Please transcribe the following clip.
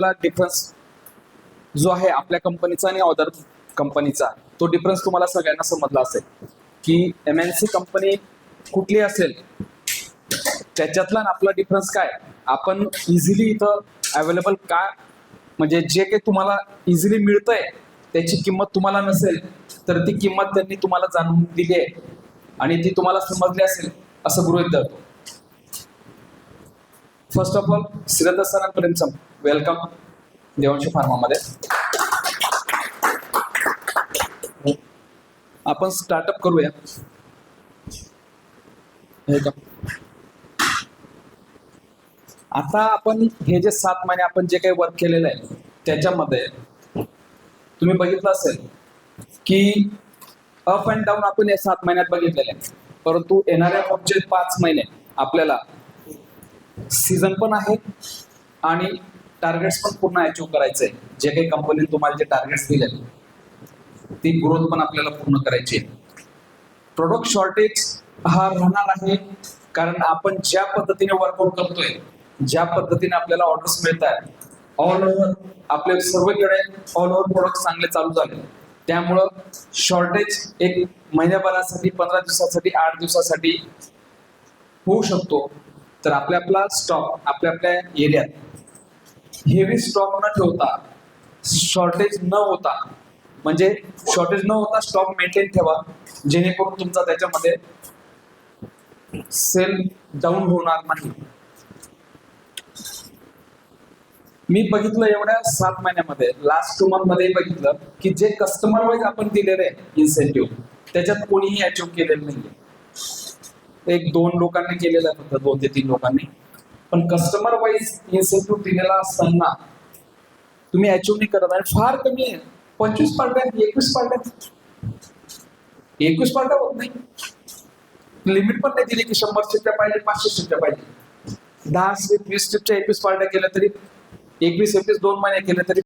आपला डिफरन्स जो आहे आपल्या कंपनीचा आणि अदर कंपनीचा तो डिफरन्स तुम्हाला सगळ्यांना समजला असेल. की एम एन सी कंपनी कुठली असेल त्याच्यातला आपला डिफरन्स काय? आपण इझिली इथं अवेलेबल काय म्हणजे जे काही तुम्हाला इझिली मिळतंय त्याची किंमत तुम्हाला नसेल तर ती किंमत त्यांनी तुम्हाला जाणून दिली आहे. आणि ती तुम्हाला समजली असेल असं गृहित धरतो. फर्स्ट ऑफ ऑल श्रीरथ सर आणि प्रेमसम वेलकम देवांशी फार्मामध्ये आपण स्टार्टअप करूया. आता आपण हे जे सात महिने आपण जे काही वर्क केलेलं आहे त्याच्यामध्ये तुम्ही बघितलं असेल की अप अँड डाऊन आपण या सात महिन्यात बघितलेले आहे. परंतु येणाऱ्या पुढचे पाच महिने आपल्याला सीझन पण आहे आणि टार्गेट्स पण पूर्ण अचीव करायचे आहे जे काही कंपनीने तुम्हाला जे टार्गेट्स दिले ती ग्रोथ पण आपल्याला पूर्ण करायची आहे. प्रोडक्ट शॉर्टेज हा राहणार आहे कारण आपण ज्या पद्धतीने वर्कआउट करतोय ज्या पद्धतीने आपल्याला ऑर्डर्स मिळत आहेत ऑल ओव्हर आपले सर्वकडे ऑल ओव्हर प्रोडक्ट चांगले चालू झाले. त्यामुळं शॉर्टेज एक महिन्याभरासाठी पंधरा दिवसासाठी आठ दिवसासाठी होऊ शकतो. तर आपल्या आपला स्टॉक आपल्या आपल्या एरियात हेवी स्टॉक न ठेवता शॉर्टेज न होता म्हणजे शॉर्टेज न होता स्टॉक मेंटेन ठेवा जेणेकरून तुमचा त्याच्यामध्ये सेल डाऊन होणार नाही. मी बघितलं एवढ्या सात महिन्यामध्ये लास्ट टू मंथमध्ये बघितलं की जे कस्टमर वाईज आपण दिलेले इन्सेंटिव्ह त्याच्यात कोणीही अचीव्ह केलेलं नाहीये. एक दोन लोकांनी केलेलं आहे फक्त दोन ते तीन लोकांनी. पण कस्टमर वाईज इन्सेंटिव्ह दिलेला असताना तुम्ही अचीव नाही करत आणि फार कमी आहे. पंचवीस पार्ट्या एकवीस पार्ट्या. एकवीस पार्ट्या होत नाही. लिमिट पण नाही दिली की शंभर शिट्ट्या पाहिजे पाचशे शिट्ट्या पाहिजे. दहा स्ट्रिप वीस स्ट्रिपच्या एकवीस पार्ट्या केल्या तरी एकवीस एकवीस दोन महिने केले तरी